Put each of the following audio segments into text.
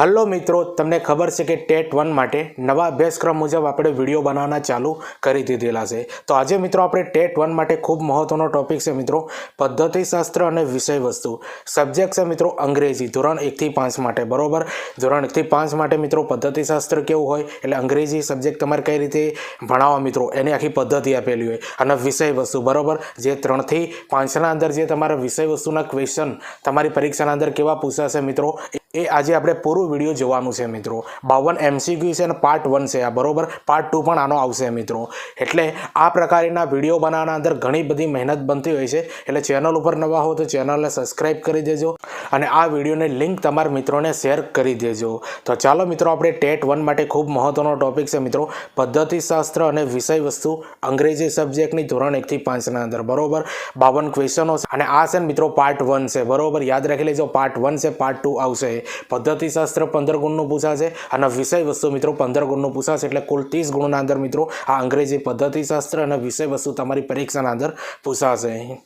Hello મિત્રો, તમને ખબર છે કે ટેટ વન માટે નવા અભ્યાસક્રમ મુજબ આપણે વીડિયો બનાવવાના ચાલુ કરી દીધેલા છે. તો આજે મિત્રો આપણે ટેટ વન માટે ખૂબ મહત્ત્વનો ટોપિક છે મિત્રો, પદ્ધતિશાસ્ત્ર અને વિષય વસ્તુ સબ્જેક્ટ છે મિત્રો અંગ્રેજી, ધોરણ એકથી પાંચ માટે, બરોબર? ધોરણ એકથી પાંચ માટે મિત્રો પદ્ધતિશાસ્ત્ર કેવું હોય? એટલે અંગ્રેજી સબ્જેક્ટ તમારે કઈ રીતે ભણાવવા મિત્રો? એની આખી પદ્ધતિ આપેલી હોય. અને વિષય વસ્તુ બરાબર? જે ત્રણથી પાંચના અંદર જે તમારા વિષય વસ્તુના ક્વેશ્ચન તમારી પરીક્ષાના અંદર કેવા પૂછાશે મિત્રો? એ આજે આપણે પૂરું વીડિયો જોવાનું છે મિત્રો. બાવન એમસીક્યુ છે અને પાર્ટ વન છે આ, બરોબર? પાર્ટ ટુ પણ આનો આવશે મિત્રો. એટલે આ પ્રકારના વીડિયો બનાવવાના અંદર ઘણી બધી મહેનત બનતી હોય છે. એટલે ચેનલ ઉપર નવા હો તો ચેનલને સબસ્ક્રાઈબ કરી દેજો અને આ વિડીયોની લિંક તમારા મિત્રોને શેર કરી દેજો. તો ચાલો મિત્રો, આપણે ટેટ વન માટે ખૂબ મહત્વનો ટોપિક છે મિત્રો. પદ્ધતિશાસ્ત્ર અને વિષય વસ્તુ અંગ્રેજી સબ્જેક્ટની ધોરણ એકથી પાંચના અંદર, બરોબર? બાવન ક્વેશ્ચનો અને આ છે મિત્રો પાર્ટ વન છે, બરોબર? યાદ રાખી લેજો પાર્ટ વન છે પાર્ટ ટુ આવશે. પદ્ધતિશાસ્ત્ર પંદર ગુણનું પૂછાશે. અને વિષય વસ્તુ મિત્રો પંદર ગુણનું પૂછાશે એટલે કુલ ત્રીસ ગુણના અંદર મિત્રો આ અંગ્રેજી પદ્ધતિશાસ્ત્ર અને વિષય વસ્તુ તમારી પરીક્ષાના અંદર પૂછાશે.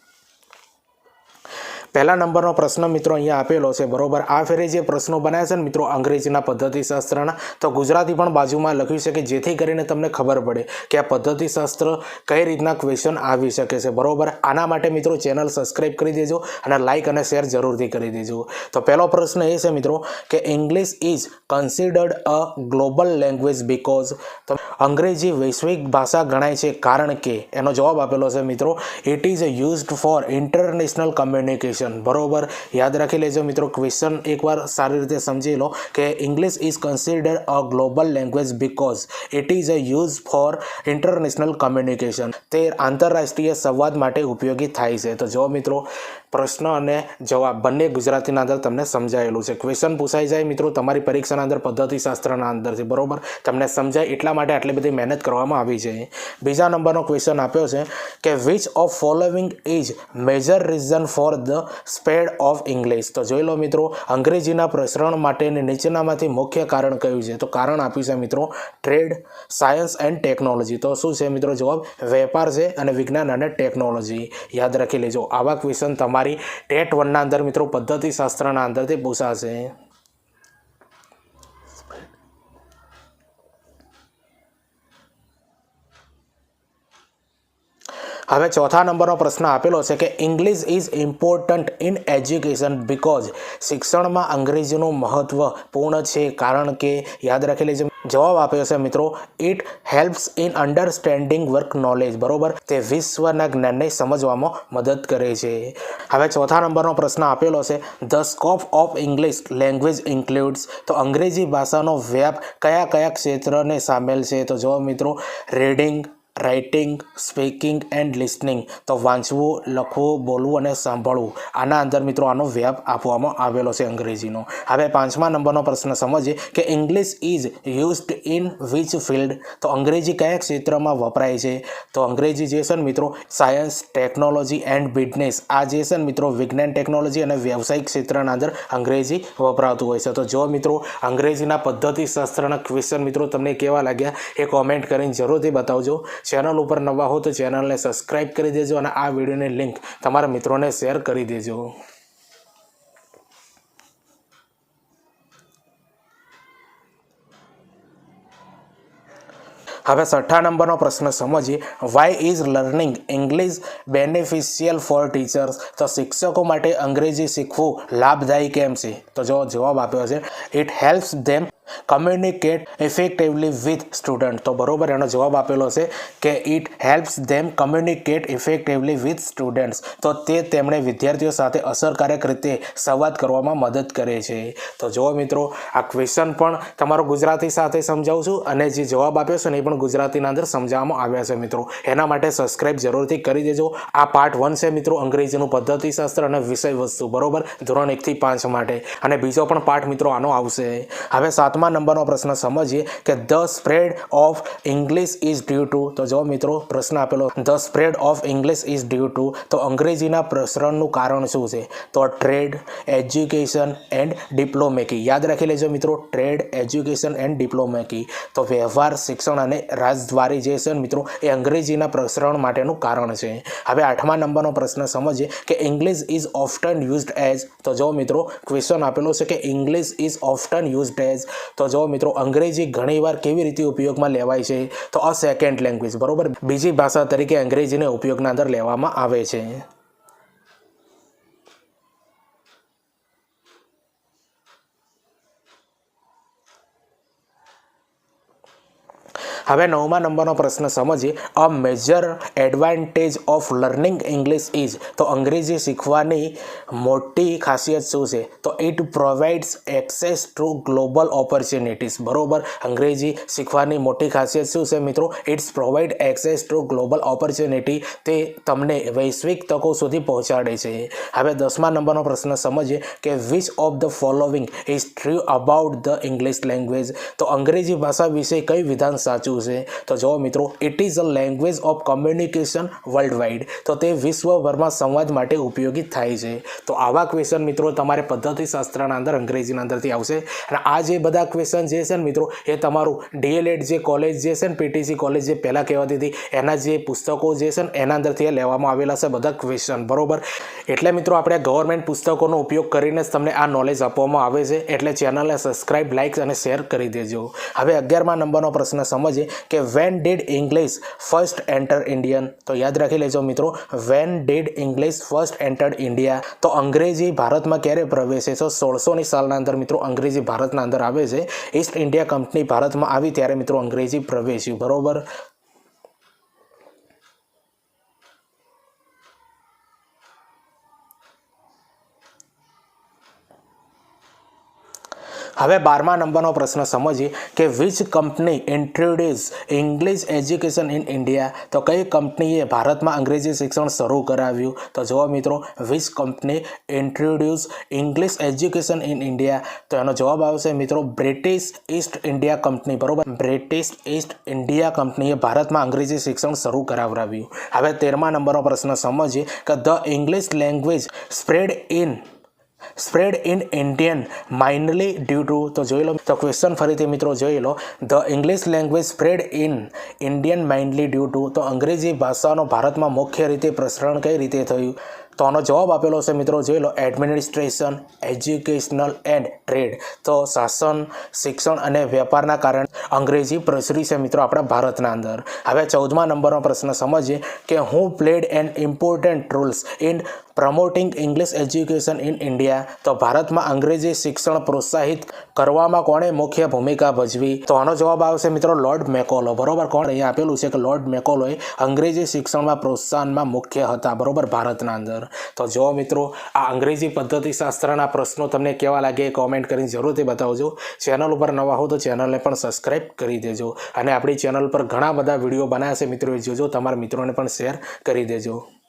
પહેલા નંબરનો પ્રશ્ન મિત્રો અહીંયા આપેલો છે. બરોબર? આ ફેરે જે પ્રશ્નો બનાવ્યા છે ને મિત્રો, અંગ્રેજીના પદ્ધતિશાસ્ત્રના તો ગુજરાતી પણ બાજુમાં લખ્યું છે કે જેથી કરીને તમને ખબર પડે કે આ પદ્ધતિશાસ્ત્ર કઈ રીતના ક્વેશ્ચન આવી શકે છે. બરોબર? આના માટે મિત્રો ચેનલ સબસ્ક્રાઈબ કરી દેજો અને લાઇક અને શેર જરૂરથી કરી દેજો. તો પહેલો પ્રશ્ન એ છે મિત્રો કે English is considered a global language because તો અંગ્રેજી વૈશ્વિક ભાષા ગણાય છે. કારણ કે, એનો જવાબ આપેલો છે મિત્રો it is used for international communication બરોબર? યાદ રાખી લેજો મિત્રો ક્વેશ્ચન એકવાર સારી રીતે સમજી લો કે English is considered a global language because it is a use for international communication તે આંતરરાષ્ટ્રીય સંવાદ માટે ઉપયોગી થાય છે. તો જો મિત્રો, પ્રશ્ન અને જવાબ બંને ગુજરાતીના અંદર તમને સમજાયેલું છે. ક્વેશ્ચન પૂછાઈ જાય મિત્રો, તમારી પરીક્ષાના અંદર, પદ્ધતિશાસ્ત્રના અંદરથી. બરોબર? તમને સમજાય એટલા માટે આટલી બધી મહેનત કરવામાં આવી છે. બીજા નંબરનો ક્વેશ્ચન આપ્યો છે કે which of following is major reason for the spread of English. તો જોઈ લો મિત્રો, અંગ્રેજીના પ્રસરણ માટેની નીચેનામાંથી મુખ્ય કારણ કયું છે? તો કારણ આપ્યું છે મિત્રો, ટ્રેડ, સાયન્સ એન્ડ ટેકનોલોજી. તો શું છે મિત્રો જવાબ? વેપાર છે અને વિજ્ઞાન અને ટેકનોલોજી. યાદ રાખી લેજો, આવા ક્વેશ્ચન તમારી ટેટ વનના અંદર મિત્રો, પદ્ધતિશાસ્ત્રના અંદરથી પૂછાશે. હવે ચોથા નંબરનો પ્રશ્ન આપેલો છે કે English is important in education because શિક્ષણમાં અંગ્રેજીનું મહત્વ પૂર્ણ છે. કારણ કે, યાદ રાખી લેજો જવાબ આપ્યો છે મિત્રો it helps in understanding work knowledge બરોબર? તે વિશ્વના જ્ઞાનને સમજવામાં મદદ કરે છે. હવે ચોથા નંબરનો પ્રશ્ન આપેલો છે the scope of English language includes તો અંગ્રેજી ભાષાનો વ્યાપ કયા કયા ક્ષેત્રને સામેલ છે? તો જવાબ મિત્રો reading writing speaking and listening તો વાંચવું, લખવું, બોલવું અને સાંભળવું. આના અંદર મિત્રો આનો વ્યાપ આપવામાં આવેલો છે અંગ્રેજીનો. હવે પાંચમા નંબરનો પ્રશ્ન સમજીએ કે English is used in which field તો અંગ્રેજી કયા ક્ષેત્રમાં વપરાય છે? તો અંગ્રેજી જે છે મિત્રો સાયન્સ ટેકનોલોજી એન્ડ બિઝનેસ આ જે છે મિત્રો, વિજ્ઞાન ટેકનોલોજી અને વ્યવસાયિક ક્ષેત્રના અંદર અંગ્રેજી વપરાતું હોય છે. તો જો મિત્રો, અંગ્રેજીના પદ્ધતિશાસ્ત્રના ક્વેશ્ચન મિત્રો તમને કેવા લાગ્યા, એ કોમેન્ટ કરીને જરૂરથી બતાવજો. ચેનલ ઉપર નવા હો તો ચેનલને સબસ્ક્રાઈબ કરી દેજો અને આ વિડીયોની લિંક તમારા મિત્રોને શેર કરી દેજો. હવે છઠ્ઠા નંબરનો પ્રશ્ન સમજીએ. Why is learning English beneficial for teachers તો શિક્ષકો માટે અંગ્રેજી શીખવું લાભદાયી કેમ છે? તો જો જવાબ આપ્યો છે. It helps them communicate effectively with student તો બરોબર, એનો જવાબ આપેલો છે કે it helps them communicate effectively with students તો તે તેમણે વિદ્યાર્થીઓ સાથે અસરકારક રીતે સંવાદ કરવામાં મદદ કરે છે. તો જુઓ મિત્રો, આ ક્વેશ્ચન પણ તમારો ગુજરાતી સાથે સમજાવું છું અને જે જવાબ આપ્યો છે ને એ પણ ગુજરાતીના અંદર સમજાવવામાં આવ્યા છે મિત્રો. એના માટે સબસ્ક્રાઇબ જરૂરથી કરી દેજો. આ પાર્ટ વન છે મિત્રો, અંગ્રેજીનું પદ્ધતિશાસ્ત્ર અને વિષય વસ્તુ બરોબર? ધોરણ એકથી પાંચ માટે. અને બીજો પણ પાઠ મિત્રો આનો આવશે. હવે સાતમા આઠમા નંબરનો પ્રશ્ન સમજીએ કે the spread of English is due to. તો જો મિત્રો પ્રશ્ન આપેલો, the spread of English is due to, તો અંગ્રેજીના પ્રસરણનું કારણ શું છે? તો ટ્રેડ, એજ્યુકેશન એન્ડ ડિપ્લોમેકી. યાદ રાખી લેજો મિત્રો, ટ્રેડ, એજ્યુકેશન એન્ડ ડિપ્લોમેકી. તો વ્યવહાર, શિક્ષણ અને રાજદ્વારી જે છે મિત્રો, એ અંગ્રેજીના પ્રસરણ માટેનું કારણ છે. હવે આઠમા નંબરનો પ્રશ્ન સમજીએ કે English is often used as. તો જો મિત્રો ક્વેશ્ચન આપેલો છે કે English is often used as તો જો મિત્રો, અંગ્રેજી ઘણીવાર કેવી રીતે ઉપયોગમાં લેવાય છે? તો અ સેકન્ડ લેંગ્વેજ બરોબર? બીજી ભાષા તરીકે અંગ્રેજીને ઉપયોગના અંદર લેવામાં આવે છે. હવે નવમા નંબરનો પ્રશ્ન સમજીએ. A major advantage of learning English is તો અંગ્રેજી શીખવાની મોટી ખાસિયત શું છે? તો it provides access to global opportunities બરોબર? અંગ્રેજી શીખવાની મોટી ખાસિયત શું છે મિત્રો? It's provide access to global opportunity તે તમને વૈશ્વિક તકો સુધી પહોંચાડે છે. હવે દસમા નંબરનો પ્રશ્ન સમજીએ કે which of the following is true about the English language તો અંગ્રેજી ભાષા વિશે કઈ વિધાન સાચું છે. તો જો મિત્રો it is a language of communication worldwide તો તે વિશ્વભરમાં સંવાદ માટે ઉપયોગી થાય છે. તો આવા ક્વેશ્ચન મિત્રો તમારે પદ્ધતિશાસ્ત્રના અંદર, અંગ્રેજીના અંદરથી આવશે. અને આ જે બધા ક્વેશ્ચન જે છે ને મિત્રો, એ તમારું ડીએલએડ જે કોલેજ જે છે ને પીટીસી કોલેજ જે પહેલાં કહેવાતી હતી, એના જે પુસ્તકો જે છે ને, એના અંદરથી લેવામાં આવેલા છે બધા ક્વેશ્ચન બરોબર? એટલે મિત્રો, આપણે ગવર્મેન્ટ પુસ્તકોનો ઉપયોગ કરીને જ તમને આ નોલેજ આપવામાં આવે છે. એટલે ચેનલને સબસ્ક્રાઇબ લાઇક અને શેર કરી દેજો. હવે અગિયારમા નંબરનો પ્રશ્ન સમજીએ. કે when did English first enter Indian તો યાદ રાખી લેજો મિત્રો when did English first entered India તો અંગ્રેજી ભારતમાં ક્યારે પ્રવેશે તો સોળસોની સાલના અંદર મિત્રો અંગ્રેજી ભારતના અંદર આવે છે. ઈસ્ટ ઇન્ડિયા કંપની ભારતમાં આવી ત્યારે મિત્રો અંગ્રેજી પ્રવેશ્યું. બરોબર? હવે બારમા નંબરનો પ્રશ્ન સમજીએ કે which company introduce English education in India તો કઈ કંપનીએ ભારતમાં અંગ્રેજી શિક્ષણ શરૂ કરાવ્યું? તો જુઓ મિત્રો which company introduce English education in India તો એનો જવાબ આવશે મિત્રો બ્રિટિશ ઈસ્ટ ઇન્ડિયા કંપની બરોબર? બ્રિટિશ ઈસ્ટ ઇન્ડિયા કંપનીએ ભારતમાં અંગ્રેજી શિક્ષણ શરૂ કરાવરાવ્યું. હવે તેરમા નંબરનો પ્રશ્ન સમજીએ કે the English language spread in spread in Indian mainly due to, તો જોઈ લો. તો ક્વેશ્ચન ફરીથી મિત્રો જોઈ લો. The English language spread in Indian mainly due to તો અંગ્રેજી ભાષાનો ભારતમાં મુખ્ય રીતે પ્રસરણ કઈ રીતે થયું? તો આનો જવાબ આપેલો છે મિત્રો, જોઈ લો. એડમિનિસ્ટ્રેશન એજ્યુકેશનલ એન્ડ ટ્રેડ તો શાસન, શિક્ષણ અને વેપારના કારણે અંગ્રેજી પ્રસરી છે મિત્રો આપણા ભારતના અંદર. હવે ચૌદમા નંબરનો પ્રશ્ન સમજીએ કે હું played an important roles in promoting English education in India. તો ભારતમાં અંગ્રેજી શિક્ષણ પ્રોત્સાહિત કરવામાં કોણે મુખ્ય ભૂમિકા ભજવી? તો આનો જવાબ આવશે મિત્રો લોર્ડ મેકોલો. બરોબર કોણ? અહીંયા આપેલું છે કે લોર્ડ મેકોલોએ અંગ્રેજી શિક્ષણમાં પ્રોત્સાહનમાં મુખ્ય હતા. બરોબર ભારતના અંદર. તો જો મિત્રો, આ અંગ્રેજી પદ્ધતિશાસ્ત્રના પ્રશ્નો તમને કેવા લાગે એ કોમેન્ટ કરીને જરૂરથી બતાવજો. ચેનલ ઉપર નવા હો તો ચેનલને પણ સબસ્ક્રાઈબ કરી દેજો. અને આપણી ચેનલ પર ઘણા બધા વીડિયો બનાવ્યા છે મિત્રો. એ જોજો, તમારા મિત્રોને પણ શેર કરી દેજો.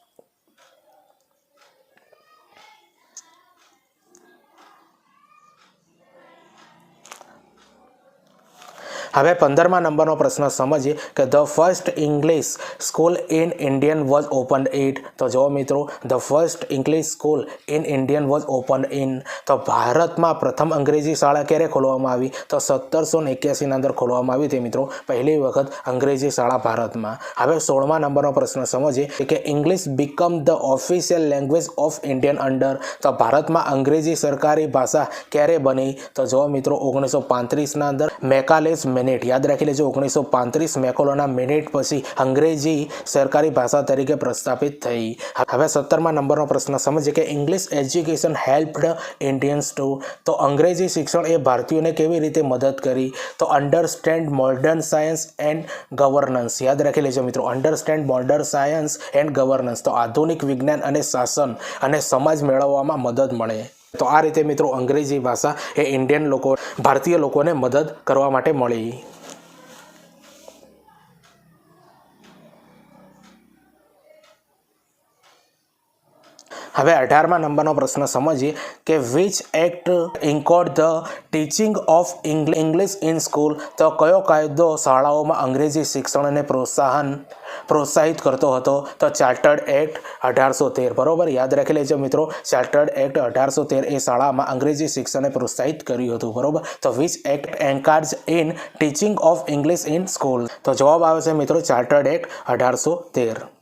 હવે પંદરમા નંબરનો પ્રશ્ન સમજીએ કે the first English school in Indian was open it. તો જો મિત્રો, the first English school in Indian was open in. તો ભારતમાં પ્રથમ અંગ્રેજી શાળા ક્યારે ખોલવામાં આવી? તો સત્તરસો ને એક્યાસીના અંદર ખોલવામાં આવી હતી મિત્રો, પહેલી વખત અંગ્રેજી શાળા ભારતમાં. હવે સોળમા નંબરનો પ્રશ્ન સમજીએ કે English become the official language of Indian under. તો ભારતમાં અંગ્રેજી સરકારી ભાષા ક્યારે બની? તો જો મિત્રો, ઓગણીસો પાંત્રીસના અંદર મેકાલેસ મિનિટ. યાદ રાખી લેજો, ઓગણીસો પાંત્રીસ મેકોલોના મિનિટ પછી અંગ્રેજી સરકારી ભાષા તરીકે પ્રસ્થાપિત થઈ. હવે સત્તરમા નંબરનો પ્રશ્ન, સમજીએ કે English education helped Indians to? તો અંગ્રેજી શિક્ષણ એ ભારતીયોને કેવી રીતે મદદ કરી? તો understand modern science and governance યાદ રાખી લેજો મિત્રો understand modern science and governance તો આધુનિક વિજ્ઞાન અને શાસન અને સમાજ મેળવવામાં મદદ મળે. તો આ રીતે મિત્રો અંગ્રેજી ભાષા એ ઇન્ડિયન લોકો, ભારતીય લોકોને મદદ કરવા માટે મળી. હવે અઢારમા નંબરનો પ્રશ્ન સમજીએ કે which act encode the teaching of English in school તો કયો કાયદો શાળાઓમાં અંગ્રેજી શિક્ષણને પ્રોત્સાહન, પ્રોત્સાહિત કરતો હતો? તો ચાર્ટર્ડ એક્ટ અઢારસો તેર. બરોબર? યાદ રાખી લેજો મિત્રો, ચાર્ટર્ડ એક્ટ અઢારસો તેર એ શાળામાં અંગ્રેજી શિક્ષણને પ્રોત્સાહિત કર્યું હતું. બરાબર? તો which act encourage in teaching of English in school તો જવાબ આવે છે મિત્રો, ચાર્ટર્ડ એક્ટ અઢારસો તેર.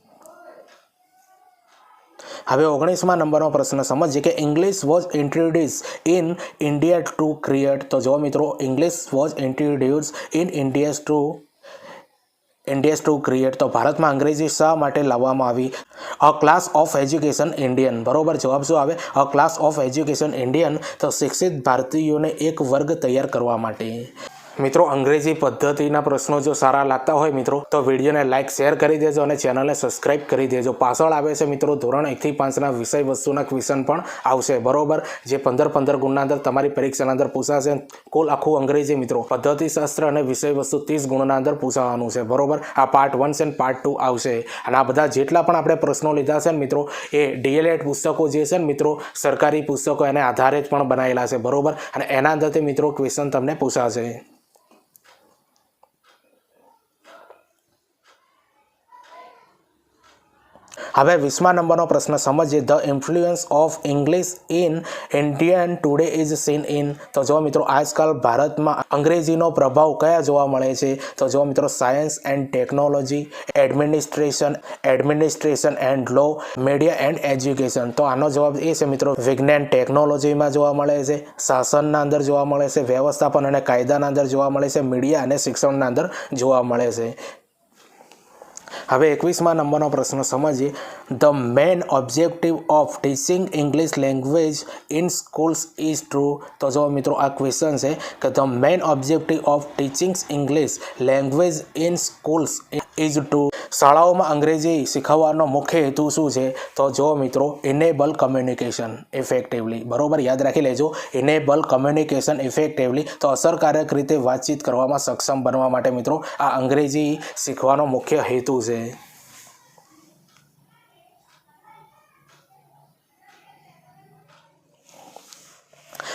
હવે ઓગણીસમાં નંબરનો પ્રશ્ન સમજીએ કે English was introduce in India to create તો જો મિત્રો English was introduce in India to Indians to create તો ભારતમાં અંગ્રેજી શા માટે લાવવામાં આવી? A class of education Indian બરોબર, જવાબ શું આવે? A class of education Indian તો શિક્ષિત ભારતીયોને એક વર્ગ તૈયાર કરવા માટે. મિત્રો, અંગ્રેજી પદ્ધતિના પ્રશ્નો જો સારા લાગતા હોય મિત્રો, તો વિડીયોને લાઇક શેર કરી દેજો અને ચેનલને સબસ્ક્રાઇબ કરી દેજો. પાછળ આવે છે મિત્રો, ધોરણ એકથી પાંચના વિષય વસ્તુના ક્વેશ્ચન પણ આવશે. બરોબર? જે પંદર પંદર ગુણના અંદર તમારી પરીક્ષાના અંદર પૂછાશે. કુલ આખું અંગ્રેજી મિત્રો, પદ્ધતિશાસ્ત્ર અને વિષય વસ્તુ ત્રીસ ગુણના અંદર પૂછાવાનું છે. બરોબર? આ પાર્ટ વન છે પાર્ટ ટુ આવશે. અને આ બધા જેટલા પણ આપણે પ્રશ્નો લીધા છે ને મિત્રો, એ ડીએલએડ પુસ્તકો જે છે ને મિત્રો, સરકારી પુસ્તકો એને આધારે જ પણ બનાવેલા છે. બરોબર? અને એના અંદરથી મિત્રો ક્વેશ્ચન તમને પૂછાશે. હવે વીસમા નંબરનો પ્રશ્ન સમજીએ. The influence of English in Indian today is seen in તો જો મિત્રો, આજકાલ ભારતમાં અંગ્રેજીનો પ્રભાવ કયા જોવા મળે છે? તો જો મિત્રો science and technology administration administration and law media and education તો આનો જવાબ એ છે મિત્રો, વિજ્ઞાન ટેકનોલોજીમાં જોવા મળે છે, શાસનના અંદર જોવા મળે છે, વ્યવસ્થાપન અને કાયદાના અંદર જોવા મળે છે મીડિયા અને શિક્ષણના અંદર જોવા મળે છે. હવે એકવીસમાં નંબરનો પ્રશ્ન સમજીએ. The main objective of teaching English language in schools is true તો જો મિત્રો, આ ક્વેશ્ચન છે કે the main objective of teaching English language in schools is to શાળાઓમાં અંગ્રેજી શીખવવાનો મુખ્ય હેતુ શું છે? તો જો મિત્રો ઇનેબલ કમ્યુનિકેશન ઇફેક્ટિવલી બરોબર? યાદ રાખી લેજો. ઇનેબલ કમ્યુનિકેશન ઇફેક્ટિવલી તો અસરકારક રીતે વાતચીત કરવામાં સક્ષમ બનવા માટે મિત્રો, આ અંગ્રેજી શીખવાનો મુખ્ય હેતુ છે.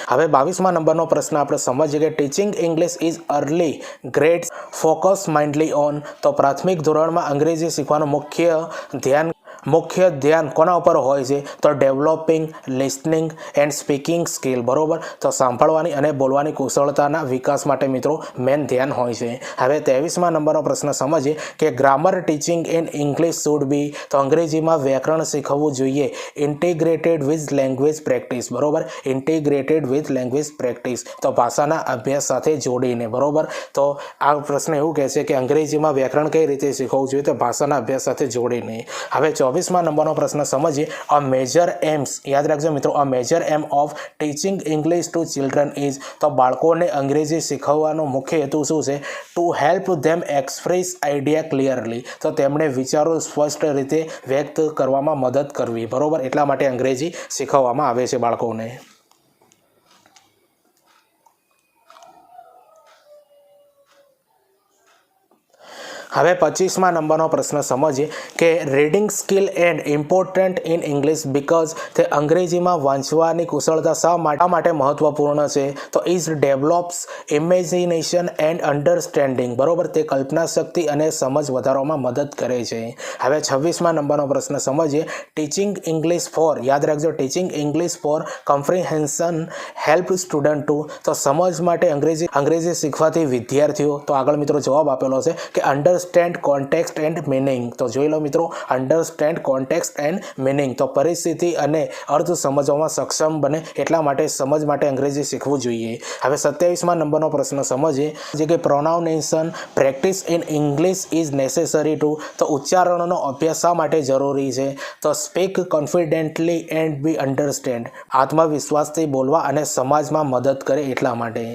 હવે બાવીસમાં નંબરનો પ્રશ્ન આપણે સમજીએ કે teaching English is early great focus mainly on તો પ્રાથમિક ધોરણમાં અંગ્રેજી શીખવાનું મુખ્ય ધ્યાન મુખ્ય ધ્યાન કોના ઉપર હોય છે? તો developing listening and speaking skill બરોબર? તો સાંભળવાની અને બોલવાની કુશળતાના વિકાસ માટે મિત્રો મેન ધ્યાન હોય છે. હવે ત્રેવીસમાં નંબરનો પ્રશ્ન સમજીએ કે grammar teaching in English should be તો અંગ્રેજીમાં વ્યાકરણ શીખવવું જોઈએ. ઇન્ટિગ્રેટેડ વિથ લેંગ્વેજ પ્રેક્ટિસ બરોબર? ઇન્ટિગ્રેટેડ વિથ લેંગ્વેજ પ્રેક્ટિસ તો ભાષાના અભ્યાસ સાથે જોડીને, બરોબર? તો આ પ્રશ્ન એવું કહે છે કે અંગ્રેજીમાં વ્યાકરણ કઈ રીતે શીખવવું જોઈએ? તો ભાષાના અભ્યાસ સાથે જોડીને. હવે ચોવીસમાં નંબરનો પ્રશ્ન સમજીએ. અ મેજર એમ્સ યાદ રાખજો મિત્રો a major aim of teaching English to children is તો બાળકોને અંગ્રેજી શીખવવાનો મુખ્ય હેતુ શું છે? To help them express idea clearly તો તેમણે વિચારો સ્પષ્ટ રીતે વ્યક્ત કરવામાં મદદ કરવી. બરાબર? એટલા માટે અંગ્રેજી શીખવવામાં આવે છે બાળકોને. હવે પચીસમાં નંબરનો પ્રશ્ન સમજીએ કે reading skill and important in English because તે અંગ્રેજીમાં વાંચવાની કુશળતા શા માટે મહત્વપૂર્ણ છે? તો is develops imagination and understanding બરોબર? તે કલ્પના શક્તિ અને સમજ વધારવામાં મદદ કરે છે. હવે છવ્વીસમાં નંબરનો પ્રશ્ન સમજીએ. ટીચિંગ ઇંગ્લિશ ફોર યાદ રાખજો teaching English for comprehension help student to તો સમજ માટે અંગ્રેજી અંગ્રેજી શીખવાથી વિદ્યાર્થીઓ, તો આગળ મિત્રો જવાબ આપેલો છે કે under understand context and meaning તો જોઈ લો મિત્રો અન્ડરસ્ટેન્ડ કોન્ટેક્સ્ટ એન્ડ મિનિંગ તો પરિસ્થિતિ અને અર્થ સમજવામાં સક્ષમ બને એટલા માટે સમજ માટે અંગ્રેજી શીખવું જોઈએ. હવે સત્યાવીસમાં નંબરનો પ્રશ્ન સમજીએ, જે કે pronunciation practice in English is necessary to તો ઉચ્ચારણનો અભ્યાસ શા માટે જરૂરી છે? તો speak confidently and be understand આત્મવિશ્વાસથી બોલવા અને સમાજમાં મદદ કરે એટલા માટે.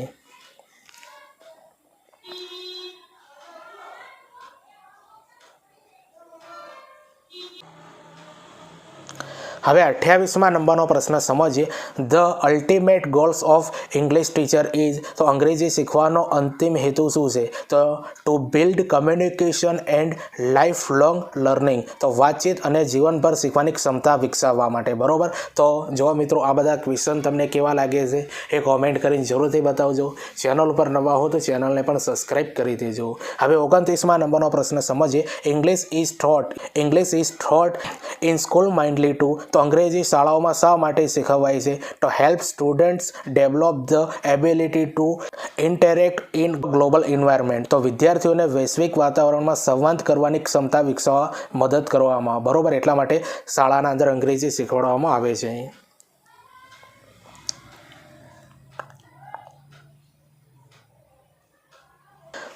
હવે અઠ્યાવીસમાં નંબરનો પ્રશ્ન સમજીએ. The ultimate goals of English teacher is તો અંગ્રેજી શીખવાનો અંતિમ હેતુ શું છે? તો to build communication and life long learning તો વાતચીત અને જીવનભર શીખવાની ક્ષમતા વિકસાવવા માટે. બરાબર? તો જો મિત્રો આ બધા ક્વેશ્ચન તમને કેવા લાગે છે, એ કોમેન્ટ કરીને જરૂરથી બતાવજો. ચેનલ ઉપર નવા હો તો ચેનલને પણ સબસ્ક્રાઇબ કરી દેજો. હવે ઓગણત્રીસમાં નંબરનો પ્રશ્ન સમજીએ. English is taught English is taught in school mainly to તો અંગ્રેજી શાળાઓમાં શા માટે શીખવાય છે? તો help students develop the ability to interact in global environment તો વિદ્યાર્થીઓને વૈશ્વિક વાતાવરણમાં સંવાદ કરવાની ક્ષમતા વિકસાવવા મદદ કરવામાં. બરોબર? એટલા માટે શાળાના અંદર અંગ્રેજી શીખવાડવામાં આવે છે.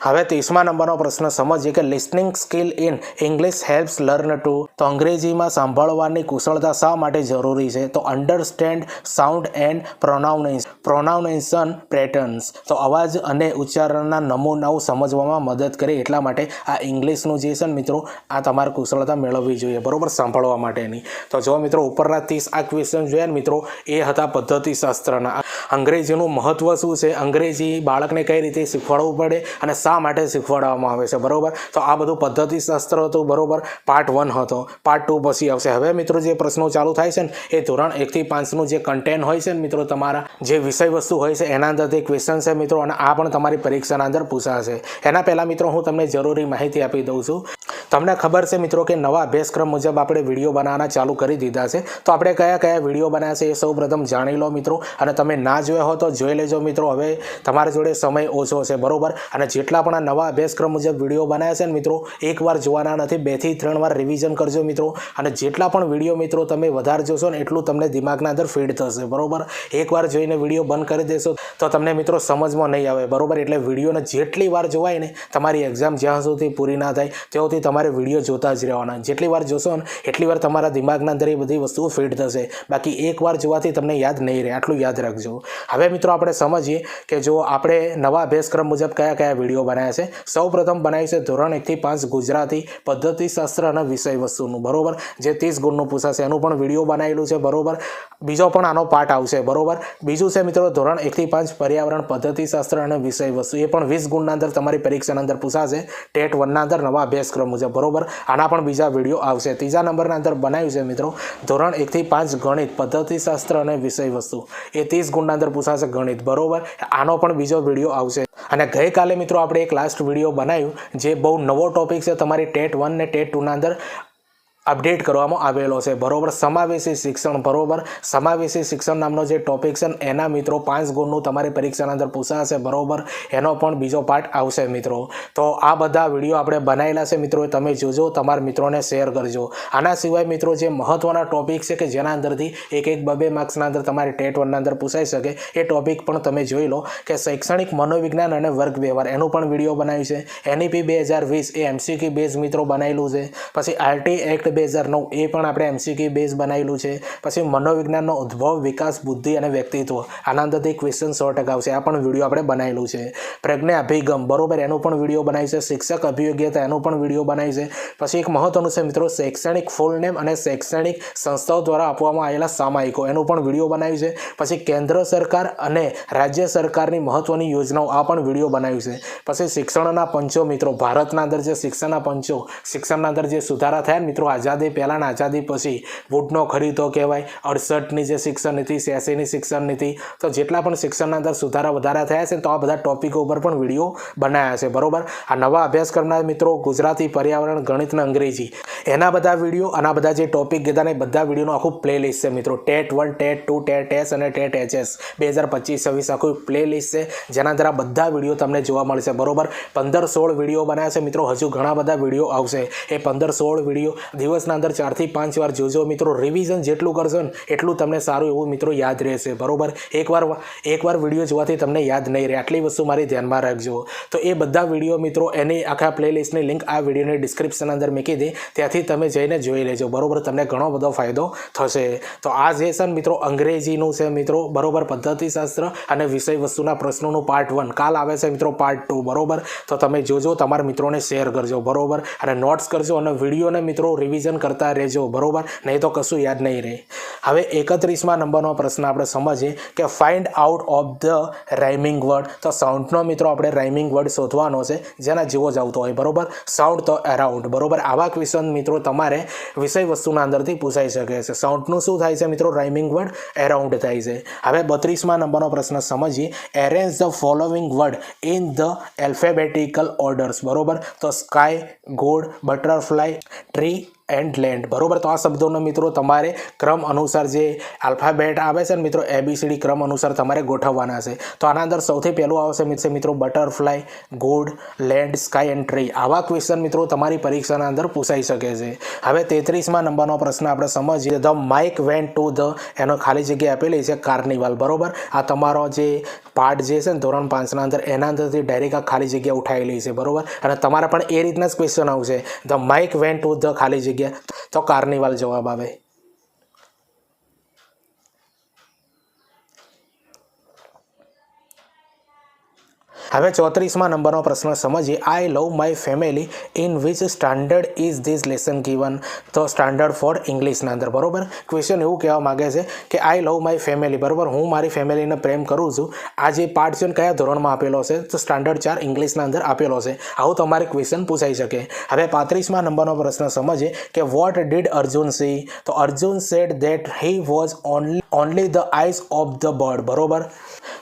હવે ત્રીસમા નંબરનો પ્રશ્ન સમજીએ કે listening skill in English helps learn to તો અંગ્રેજીમાં સાંભળવાની કુશળતા શા માટે જરૂરી છે? તો understand sound and pronounce pronunciation patterns તો અવાજ અને ઉચ્ચારણના નમૂનાઓ સમજવામાં મદદ કરે એટલા માટે આ ઇંગ્લિશનું જે છે ને મિત્રો, આ તમારે કુશળતા મેળવવી જોઈએ, બરાબર? સાંભળવા માટેની. તો જો મિત્રો, ઉપરના ત્રીસ આ ક્વેશ્ચન જોયા ને મિત્રો, એ હતા પદ્ધતિશાસ્ત્રના. અંગ્રેજીનું મહત્ત્વ શું છે? અંગ્રેજી બાળકને કઈ રીતે શીખવાડવું પડે? અને શા માટે શીખવાડવામાં આવે છે, બરોબર? તો આ બધું પદ્ધતિશાસ્ત્ર હતું, બરોબર? પાર્ટ વન હતો. પાર્ટ ટુ પછી આવશે. હવે મિત્રો જે પ્રશ્નો ચાલુ થાય છે ને, એ ધોરણ એકથી પાંચનું જે કન્ટેન્ટ હોય છે ને મિત્રો, તમારા જે વિષય વસ્તુ હોય છે, એના અંદરથી ક્વેશ્ચન છે મિત્રો, અને આ પણ તમારી પરીક્ષાના અંદર પૂછાશે. એના પહેલાં મિત્રો હું તમને જરૂરી માહિતી આપી દઉં છું. તમને ખબર છે મિત્રો કે નવા અભ્યાસક્રમ મુજબ આપણે વીડિયો બનાવવાના ચાલુ કરી દીધા છે. તો આપણે કયા કયા વીડિયો બનાવ્યા છે એ સૌ જાણી લો મિત્રો. અને તમે ના જોયા હો તો જોઈ લેજો મિત્રો. હવે તમારા જોડે સમય ઓછો છે, બરોબર? અને જેટલા પણ આ નવા અભ્યાસક્રમ મુજબ વીડિયો બનાવ્યા છે ને મિત્રો, એકવાર જોવાના નથી બેથી ત્રણ વાર રિવિઝન કરજો મિત્રો. અને જેટલા પણ વીડિયો મિત્રો તમે વધારે જોશો ને એટલું તમને દિમાગના અંદર ફીડ થશે, બરોબર? એકવાર જોઈને વીડિયો બંધ કરી દેશો તો તમને મિત્રો સમજમાં નહીં આવે, બરોબર? એટલે વિડીયોને જેટલી વાર જોવાય ને તમારી એક્ઝામ જ્યાં સુધી પૂરી ના થાય ત્યાં સુધી તમારે વીડિયો જોતા જ રહેવાના. જેટલી વાર જોશો ને એટલી વાર તમારા દિમાગના અંદર એ બધી વસ્તુઓ ફિટ થશે. બાકી એકવાર જોવાથી તમને યાદ નહીં રહે. આટલું યાદ રાખજો. હવે મિત્રો આપણે સમજીએ કે જો આપણે નવા અભ્યાસક્રમ મુજબ કયા કયા વીડિયો બનાવ્યા છે. સૌ પ્રથમ બનાવ્યું છે ધોરણ એકથી પાંચ ગુજરાતી પદ્ધતિશાસ્ત્ર અને વિષય વસ્તુનું. બરોબર? જે ત્રીસ ગુણનું પૂછાશે. એનું પણ વીડિયો બનાવેલું છે. બરોબર? બીજો પણ આનો પાર્ટ આવશે. બરોબર? બીજું છે મિત્રો ધોરણ એકથી પાંચ પર્યાવરણ પદ્ધતિશાસ્ત્ર અને વિષય વસ્તુ. એ પણ વીસ ગુણના અંદર તમારી પરીક્ષાના અંદર પૂછાશે. ટેટ વનના અંદર નવા અભ્યાસક્રમ મુજબ બરોબર? આના પણ બીજા વીડિયો આવશે. ત્રીજા નંબરના અંદર બનાવ્યું છે મિત્રો, ધોરણ એકથી પાંચ ગણિત, પદ્ધતિશાસ્ત્ર અને વિષય વસ્તુ એ ત્રીસ ગુણના અંદર પૂછાશે ગણિત, બરોબર? આનો પણ બીજો વીડિયો આવશે. અને ગઈકાલે મિત્રો આપણે એક લાસ્ટ વીડિયો બનાવ્યું, જે બહુ નવો ટોપિક છે, તમારી ટેટ વન ને ટેટ ટુના અંદર અપડેટ કરવામાં આવેલો છે. બરોબર, સમાવેશી શિક્ષણ, બરોબર. સમાવેશી શિક્ષણ નામનો જે ટોપિક છે એના મિત્રો પાંચ ગુણનું તમારી પરીક્ષાના અંદર પૂછાશે, બરોબર. એનો પણ બીજો પાર્ટ આવશે મિત્રો. તો આ બધા વીડિયો આપણે બનાવેલા છે મિત્રો તમે જોજો, તમારા મિત્રોને શેર કરજો. આના સિવાય મિત્રો જે મહત્ત્વના ટોપિક છે કે જેના અંદરથી એક એક બબે માર્ક્સના અંદર તમારી ટેટ વનના અંદર પૂછાઈ શકે, એ ટોપિક પણ તમે જોઈ લો કે શૈક્ષણિક મનોવિજ્ઞાન અને વર્ગ વ્યવહાર એનું પણ વીડિયો બનાવ્યું છે. એનઈપી બે હજાર વીસ એ એમસીક્યુ બેઝ મિત્રો બનાવેલું છે. પછી આરટી એક્ટ બે હજાર નવ એ પણ આપણે એમસીક્યુ બેઝ બનાવેલું છે. પછી મનોવિજ્ઞાનનો ઉદ્ભવ, વિકાસ, બુદ્ધિ અને વ્યક્તિત્વ. આના અંદરથી ક્વેશ્ચન સો ટકા આવશે. આ પણ વીડિયો આપણે બનાવેલું છે. પ્રજ્ઞા અભિગમ, બરોબર, એનો પણ વીડિયો બનાવ્યું છે. શિક્ષક અભિયોગ્યતા, એનો પણ વીડિયો બનાવી છે. પછી એક મહત્વનું છે મિત્રો, શૈક્ષણિક ફૂલ નેમ અને શૈક્ષણિક સંસ્થાઓ દ્વારા આપવામાં આવેલા સામાયિકો. એનો પણ વીડિયો બનાવ્યું છે. પછી કેન્દ્ર સરકાર અને રાજ્ય સરકારની મહત્વની યોજનાઓ, આ પણ વીડિયો બનાવ્યું છે. પછી શિક્ષણના પંચો મિત્રો, ભારતના અંદર જે શિક્ષણના પંચો, શિક્ષણના અંદર જે સુધારા થયા મિત્રો મિત્રો આઝાદી પહેલાંના આઝાદી પછી વૂટનો ખરીદો કહેવાય. અડસઠની જે શિક્ષણ નીતિ છ્યાસીની શિક્ષણ નીતિ, તો જેટલા પણ શિક્ષણના અંદર સુધારા વધારા થયા છે તો આ બધા ટોપિકો ઉપર પણ વીડિયો બનાવ્યા છે, બરાબર? આ નવા અભ્યાસક્રમના મિત્રો, ગુજરાતી પર્યાવરણ, ગણિત અને અંગ્રેજી. એના બધા વીડિયો અને આ બધા જે ટોપિક કીધા ને બધા વિડીયોનું આખું પ્લે લિસ્ટ છે મિત્રો. TET one, TET two, TET S અને ટેટ એચએસ. બે હજાર પચીસ, છવ્વીસ આખું પ્લે લિસ્ટ છે, જેના આ બધા વીડિયો તમને જોવા મળશે, બરોબર? પંદર સોળ વીડિયો બનાવ્યા છે મિત્રો. હજુ ઘણા બધા વીડિયો આવશે. એ પંદર સોળ વીડિયો દિવસના અંદર ચારથી પાંચ વાર જોજો મિત્રો રિવિઝન જેટલું કરશો ને એટલું તમને સારું એવું મિત્રો યાદ રહેશે, બરોબર? એકવાર એકવાર વીડિયો જોવાથી તમને યાદ નહીં રહે, આટલી વસ્તુ મારી ધ્યાનમાં રાખજો. તો એ બધા વીડિયો મિત્રો, એની આખા પ્લેલિસ્ટની લિંક આ વિડીયોની ડિસ્ક્રિપ્શન અંદર મૂકી દે, ત્યાંથી તમે જઈને જોઈ લેજો, બરોબર? તમને ઘણો બધો ફાયદો થશે. તો આ જે છે મિત્રો, અંગ્રેજીનું છે મિત્રો, બરોબર? પદ્ધતિશાસ્ત્ર અને વિષય વસ્તુના પ્રશ્નોનું પાર્ટ વન કાલ આવે છે મિત્રો પાર્ટ ટુ બરોબર? તો તમે જોજો, તમારા મિત્રોને શેર કરજો, બરોબર? અને નોટ્સ કરજો અને વિડીયોને મિત્રો રિવિઝન રિવિઝન કરતા રહેજો, બરોબર? નહીં તો કશું યાદ નહીં રહે. હવે એકત્રીસમાં નંબરનો પ્રશ્ન આપણે સમજીએ કે find out of the rhyming word તો સાઉન્ડનો મિત્રો આપણે રાઇમિંગ વર્ડ શોધવાનો છે, જેના જેવો જ આવતો હોય, બરોબર? સાઉન્ડ તો અરાઉન્ડ બરોબર? આવા ક્વેશ્ચન મિત્રો તમારે વિષય વસ્તુના અંદરથી પૂછાઈ શકે છે. સાઉન્ડનું શું થાય છે મિત્રો? રાઇમિંગ વર્ડ એરાઉન્ડ થાય છે. હવે બત્રીસમાં નંબરનો પ્રશ્ન સમજીએ. Arrange the following word in the alphabetical orders બરોબર? તો sky god butterfly tree and land. બરોબર? તો આ શબ્દોનો મિત્રો તમારે ક્રમ અનુસાર જે આલ્ફાબેટ આવે છે ને મિત્રો એબીસીડી ક્રમ અનુસાર તમારે ગોઠવવાના છે. તો આના અંદર સૌથી પહેલું આવશે મિત્રો butterfly god land sky and tree આવા ક્વેશ્ચન મિત્રો તમારી પરીક્ષાના અંદર પૂછાઈ શકે છે. હવે તેત્રીસમાં નંબરનો પ્રશ્ન આપણે સમજીએ. The Mike went to the એનો ખાલી જગ્યા આપેલી છે કાર્નિવલ બરોબર? આ તમારો જે પાર્ટ જે છે ને ધોરણ પાંચના અંદર એના અંદરથી ડાયરેક્ટ આ ખાલી જગ્યા ઉઠાવેલી છે, બરોબર? અને તમારા પણ એ રીતના જ ક્વેશ્ચન આવશે. The Mike went to the ખાલી જગ્યા. તો કાર્નિવલ જવાબ આવે. હવે ચોત્રીસમાં નંબરનો પ્રશ્ન સમજીએ. I love my family in which standard is this lesson given તો સ્ટાન્ડર્ડ ફોર ઇંગ્લિશના અંદર, બરાબર? ક્વેશ્ચન એવું કહેવા માગે છે કે આઈ લવ માય ફેમિલી બરાબર? હું મારી ફેમિલીને પ્રેમ કરું છું. આ જે પાર્ટ છે કયા ધોરણમાં આપેલો છે? તો સ્ટાન્ડર્ડ ચાર ઇંગ્લિશના અંદર આપેલો છે. આવું તમારે ક્વેશ્ચન પૂછાઈ શકે. હવે પાંત્રીસમાં નંબરનો પ્રશ્ન સમજીએ કે વોટ ડીડ અર્જુન સી તો Arjun said that he was only only the eyes of the bird બરોબર?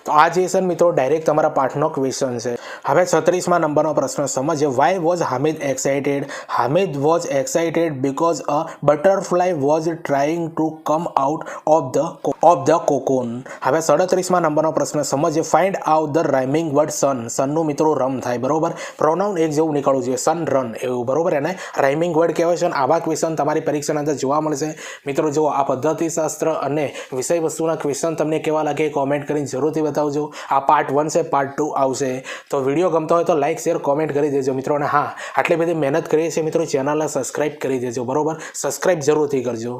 તો આ જે છે મિત્રો ડાયરેક્ટ તમારા પાઠનો ક્વેશ્ચન છે. હવે છત્રીસમાં નંબરનો પ્રશ્ન સમજીએ. Why was Hamid excited Hamid was excited because a butterfly was trying to come out of the of the cocoon હવે સડત્રીસમાં નંબરનો પ્રશ્ન સમજીએ. Find out the rhyming word sun સનનું મિત્રો રમ થાય, બરોબર? પ્રોનાઉન એક જેવું નીકળવું જોઈએ. સન રન એવું, બરોબર? એને રાઇમિંગ વર્ડ કહેવાય છે અને આવા ક્વેશ્ચન તમારી પરીક્ષાના અંદર જોવા મળશે. મિત્રો, જુઓ, આ પદ્ધતિશાસ્ત્ર અને વિષય વસ્તુના ક્વેશ્ચન તમને કેવા લાગે કોમેન્ટ કરીને જરૂરથી બતાવજો. આ પાર્ટ વન છે પાર્ટ ટુ આવશે. તો વીડિયો ગમતો હોય તો લાઇક શેર કોમેન્ટ કરી દેજો મિત્રો. અને હા, આટલી બધી મહેનત કરીએ છીએ મિત્રો ચેનલને સબસ્ક્રાઇબ કરી દેજો, બરાબર? સબસ્ક્રાઇબ જરૂરથી કરજો.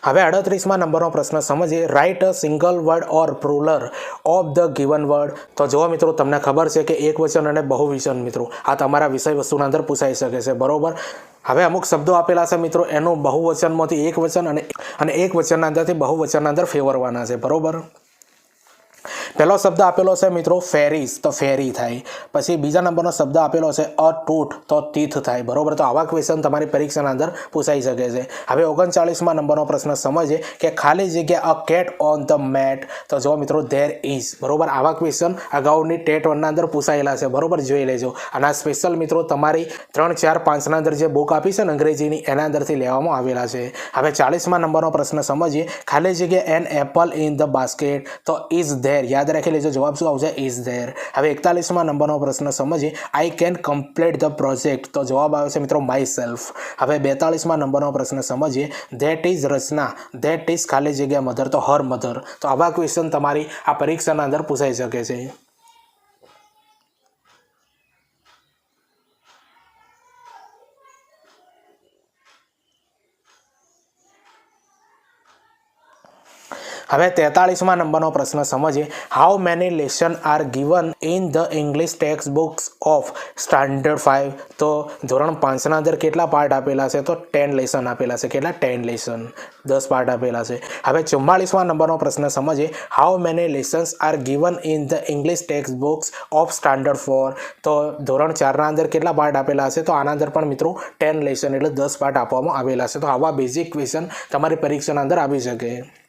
હવે અડત્રીસમાં નંબરનો પ્રશ્ન સમજીએ. Write a single word or plural of the given word તો જો મિત્રો, તમને ખબર છે કે એક વચન અને બહુવચન મિત્રો. આ તમારા વિષય વસ્તુના અંદર પૂછાઈ શકે છે, બરોબર? હવે અમુક શબ્દો આપેલા છે મિત્રો, એનું બહુવચનમાંથી એક વચન અને અને એક વચનના અંદરથી બહુવચનના અંદર ફેરવવાના છે. બરોબર? પહેલો શબ્દ આપેલો છે મિત્રો ફેરીસ તો ફેરી થાય. પછી બીજા નંબરનો શબ્દ આપેલો છે અ ટૂટ તો તીથ થાય. બરોબર? તો આવા ક્વેશ્ચન તમારી પરીક્ષાના અંદર પૂછાઈ શકે છે. હવે ઓગણચાળીસમાં નંબરનો પ્રશ્ન સમજીએ કે ખાલી જગ્યા a cat on the mat. તો જો મિત્રો ધેર ઇઝ બરોબર? આવા ક્વેશ્ચન અગાઉની ટેટ વનના અંદર પૂછાયેલા છે. બરોબર? જોઈ લેજો. અને આ સ્પેશિયલ મિત્રો તમારી ત્રણ, ચાર, પાંચના અંદર જે બુક આપી છે ને અંગ્રેજીની, એના અંદરથી લેવામાં આવેલા છે. હવે ચાલીસમાં નંબરનો પ્રશ્ન સમજીએ. ખાલી જગ્યા an apple in the basket તો ઇઝ ધેર યાદ રાખી લેજો, જવાબ શું આવશે? ઇઝ ધેર હવે એકતાલીસમાં નંબરનો પ્રશ્ન સમજીએ. I can complete the project તો જવાબ આવે છે મિત્રો માય સેલ્ફ હવે બેતાળીસમાં નંબરનો પ્રશ્ન સમજીએ. That is Rachna that is ખાલી જગ્યા મધર તો હર મધર તો આવા ક્વેશ્ચન તમારી આ પરીક્ષાના અંદર પૂછાઈ શકે છે. હવે તેતાળીસમાં નંબરનો પ્રશ્ન સમજીએ. How many lesson are given in the English text books of standard five તો ધોરણ પાંચના અંદર કેટલા પાર્ટ આપેલા છે? તો ટેન લેસન આપેલા છે. કેટલા? ટેન લેસન દસ પાર્ટ આપેલા છે. હવે ચુમ્માળીસમાં નંબરનો પ્રશ્ન સમજીએ. How many lessons are given in the English text books of standard four તો ધોરણ ચારના અંદર કેટલા પાર્ટ આપેલા છે? તો આના અંદર પણ મિત્રો ટેન લેસન એટલે દસ પાર્ટ આપવામાં આવેલા છે. તો આવા બેઝિક ક્વેશ્ચન તમારી પરીક્ષાના અંદર આવી શકે.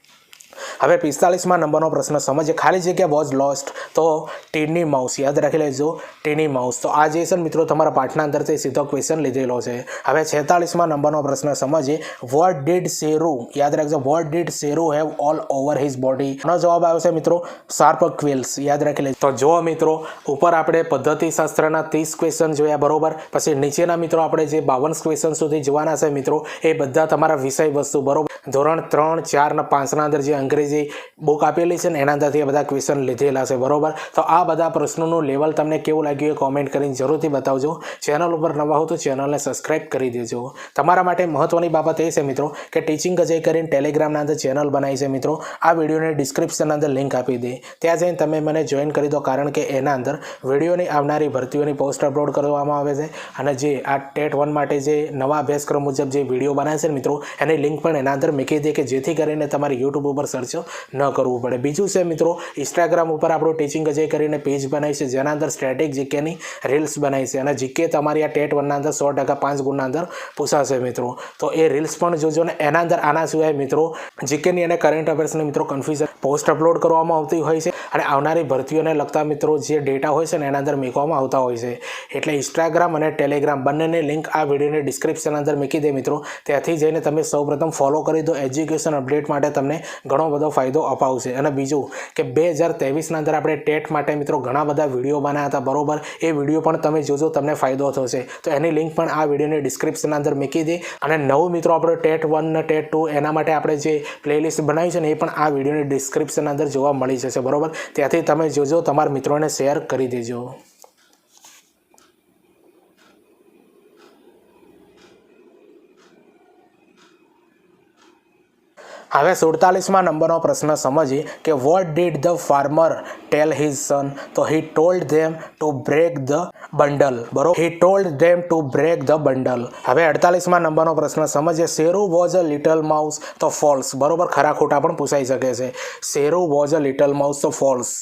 હવે પિસ્તાલીસમાં નંબરનો પ્રશ્ન સમજે ખાલી જગ્યા વોઝ લોસ્ટ તો ટીની માઉસ, યાદ રાખી લેજો, ટીની માઉસ. તો આ જે છે મિત્રો, તમારા પાઠના અંદરથી સીધો ક્વેશ્ચન લીધેલો છે. હવે છેતાલીસમાં નંબરનો પ્રશ્ન સમજે વોટ ડીડ શેરુ યાદ રાખજો what did Sheru have all over his body નો જવાબ આવશે મિત્રો શાર્પ ક્વિલ્સ યાદ રાખી લેજો. તો જો મિત્રો, ઉપર આપણે પદ્ધતિશાસ્ત્રના ત્રીસ ક્વેશ્ચન જોયા, બરોબર? પછી નીચેના મિત્રો, આપણે જે બાવન ક્વેશ્ચન સુધી જોવાના છે મિત્રો, એ બધા તમારા વિષય વસ્તુ, બરોબર? ધોરણ ત્રણ, ચાર ને પાંચના અંદર જે અંગ્રેજી જે બુક આપેલી છે ને, એના અંદરથી બધા ક્વેશ્ચન લીધેલા છે, બરોબર? તો આ બધા પ્રશ્નોનું લેવલ તમને કેવું લાગ્યું એ કોમેન્ટ કરીને જરૂરથી બતાવજો. ચેનલ ઉપર નવા હો તો ચેનલને સબસ્ક્રાઈબ કરી દેજો. તમારા માટે મહત્વની બાબત એ છે મિત્રો કે ટીચિંગ અજય કરીને ટેલિગ્રામના અંદર ચેનલ બનાવી છે મિત્રો. આ વિડીયોને ડિસ્ક્રિપ્શનના અંદર લિંક આપી દે. ત્યાં જઈને તમે મને જોઈન કરી દો, કારણ કે એના અંદર વિડીયોની આવનારી ભરતીઓની પોસ્ટ અપલોડ કરવામાં આવે છે. અને જે આ ટેટ વન માટે જે નવા અભ્યાસક્રમ મુજબ જે વીડિયો બનાવે છે મિત્રો, એની લિંક પણ એના અંદર મૂકી દે કે જેથી કરીને તમારી યુટ્યુબ ઉપર સર્ચ ન કરવું પડે. બીજું છે મિત્રો ઇન્સ્ટાગ્રામ ઉપર આપણું ટીચિંગ અજય કરીને પેજ બનાવી છે, જેના અંદર સ્ટેટિક જીકેની રીલ્સ બનાવી છે. અને જીકે તમારી આ ટેટ વનના અંદર સો ટકા પાંચ ગુણના અંદર પૂછાશે મિત્રો. તો એ રીલ્સ પણ જોજો ને. એના અંદર આના સિવાય મિત્રો જીકેની અને કરંટ અફેર્સની મિત્રો કન્ફ્યુઝન પોસ્ટ અપલોડ કરવામાં આવતી હોય છે અને આવનારી ભરતીઓને લગતા મિત્રો જે ડેટા હોય છે ને, એના અંદર મૂકવામાં આવતા હોય છે. એટલે ઇન્સ્ટાગ્રામ અને ટેલિગ્રામ બંનેની લિંક આ વિડીયોની ડિસ્ક્રિપ્શન અંદર મૂકી દે મિત્રો. ત્યાંથી જઈને તમે સૌપ્રથમ ફોલો કરી દો. એજ્યુકેશન અપડેટ માટે તમને ઘણો બધો ફાયદો અપાવશે અને બીજું કે બે હજાર તેવીસના અંદર આપણે ટેટ માટે મિત્રો ઘણા બધા વીડિયો બનાવ્યા હતા, બરોબર? એ વીડિયો પણ તમે જોજો, તમને ફાયદો થશે. તો એની લિંક પણ આ વિડીયોની ડિસ્ક્રિપ્શન અંદર મૂકી દે. અને નવું મિત્રો આપણે ટેટ વન ને ટેટ ટુ એના માટે આપણે જે પ્લેલિસ્ટ બનાવી છે ને એ પણ આ વિડીયોની ડિસ્ક્રિપ્શન અંદર જોવા મળી જશે, બરોબર? ત્યાંથી તમે જોજો, તમારા મિત્રોને શેર કરી દેજો. હવે સુડતાલીસમાં નંબરનો પ્રશ્ન સમજીએ કે what did the farmer tell his son તો he told them to break the bundle બરોબર? He told them to break the bundle હવે અડતાલીસમાં નંબરનો પ્રશ્ન સમજીએ. Sheru was a little mouse તો ફોલ્સ બરોબર? ખરા ખોટા પણ પૂછાઈ શકે છે. Sheru was a little mouse તો ફોલ્સ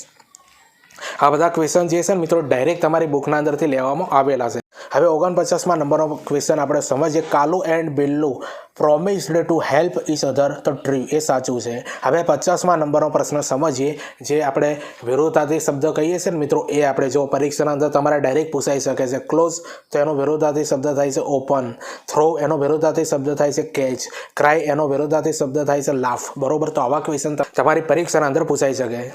આ બધા ક્વેશ્ચન જે છે મિત્રો ડાયરેક્ટ તમારી બુકના અંદરથી લેવામાં આવેલા છે. હવે ઓગણપચાસમાં નંબરનો ક્વેશ્ચન આપણે સમજીએ. Kalu and Billu promised to help each other તો ટ્રી એ સાચું છે. હવે પચાસમાં નંબરનો પ્રશ્ન સમજીએ. જે આપણે વિરોધાર્થી શબ્દ કહીએ છીએ ને મિત્રો, એ આપણે જો પરીક્ષાના અંદર તમારે ડાયરેક્ટ પૂછાઈ શકે છે. ક્લોઝ તો એનો વિરોધાર્થી શબ્દ થાય છે ઓપન થ્રો એનો વિરોધાર્થી શબ્દ થાય છે કેચ ક્રાય એનો વિરોધાર્થી શબ્દ થાય છે લાફ બરોબર? તો આવા ક્વેશ્ચન તમારી પરીક્ષાના અંદર પૂછાઈ શકે.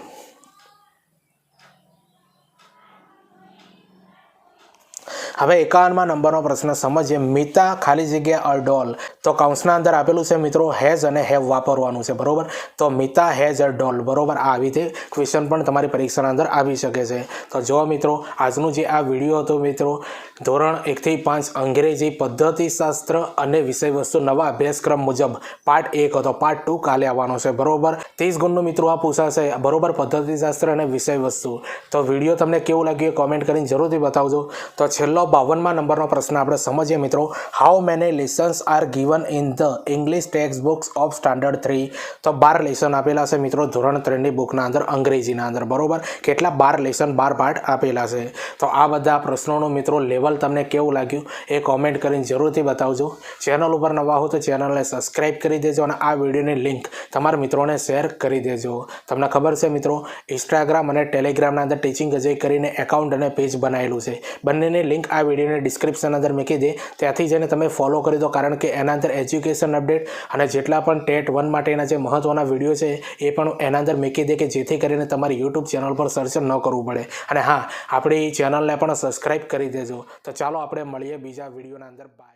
હવે એકાવનમાં નંબરનો પ્રશ્ન સમજીએ. મિતા ખાલી જગ્યા અ ડોલ તો કૌંસના અંદર આપેલું છે મિત્રો હેઝ અને હેવ વાપરવાનું છે, બરોબર? તો મિતા હેઝ અ ડોલ બરોબર? આ આવી રીતે ક્વેશ્ચન પણ તમારી પરીક્ષાના અંદર આવી શકે છે. તો જો મિત્રો, આજનું જે આ વીડિયો હતો મિત્રો, ધોરણ એકથી પાંચ અંગ્રેજી પદ્ધતિશાસ્ત્ર અને વિષય વસ્તુ નવા અભ્યાસક્રમ મુજબ પાર્ટ એક હતો. પાર્ટ ટુ કાલે આવવાનો છે, બરોબર? ત્રીસ ગુણનું મિત્રો આ પૂછાશે, બરોબર? પદ્ધતિશાસ્ત્ર અને વિષય વસ્તુ તો વીડિયો તમને કેવું લાગ્યું કોમેન્ટ કરીને જરૂરથી બતાવજો. તો છેલ્લો બાવનમાં નંબરનો પ્રશ્ન આપણે સમજીએ મિત્રો. How many lessons are given in the English text books of standard three તો બાર લેસન આપેલા છે મિત્રો ધોરણ ત્રણની બુકના અંદર, અંગ્રેજીના અંદર. બરોબર? કેટલા બાર લેસન બાર પાર્ટ આપેલા છે? તો આ બધા પ્રશ્નોનું મિત્રો લેવલ તમને કેવું લાગ્યું એ કોમેન્ટ કરીને જરૂરથી બતાવજો. ચેનલ ઉપર નવા હો તો ચેનલને સબસ્ક્રાઇબ કરી દેજો અને આ વિડીયોની લિંક તમારા મિત્રોને શેર કરી દેજો. તમને ખબર છે મિત્રો ઇન્સ્ટાગ્રામ અને ટેલિગ્રામના અંદર ટીચિંગ અજય કરીને એકાઉન્ટ અને પેજ બનાવેલું છે. બંનેની લિંક આ વિડીયોની ડિસ્ક્રિપ્શન અંદર મૂકી દે. ત્યાંથી જઈને તમે ફોલો કરી દો, કારણ કે એના અંદર એજ્યુકેશન અપડેટ અને જેટલા પણ ટેટ વન માટેના જે મહત્ત્વના વીડિયો છે, એ પણ એના અંદર મૂકી દે કે જેથી કરીને તમારી યુટ્યુબ ચેનલ પર સર્ચ ન કરવું પડે. અને હા, આપણી ચેનલને પણ સબસ્ક્રાઈબ કરી દેજો. તો ચાલો આપણે મળીએ બીજા વિડીયોના અંદર. બાય